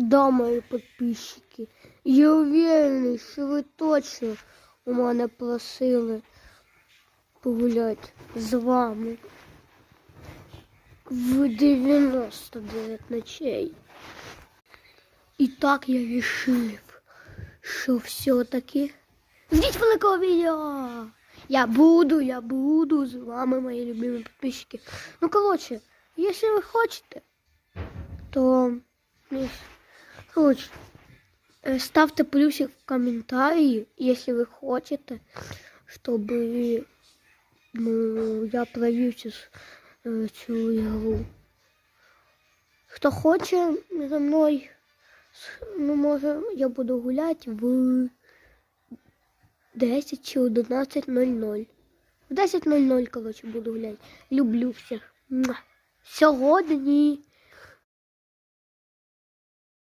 Да, мої підписчики. Я уверений, що ви точно у мене просили погуляти з вами в 99 ночей. І так я вирішив, що все-таки ждіть великого відео. Я буду, я буду з вами, мої любимі підписчики. Ну, коротше, якщо ви хочете, то ну, коротше, е, плюсик в комментарии, если вы хотите, чтобы ну, я с- е, цю ігру. Хто хоче зі мною, с- ну, може, я буду гуляти в 10 чи 11.00. В 10.00, коротше, буду гуляти. Люблю. Муа. Сьогодні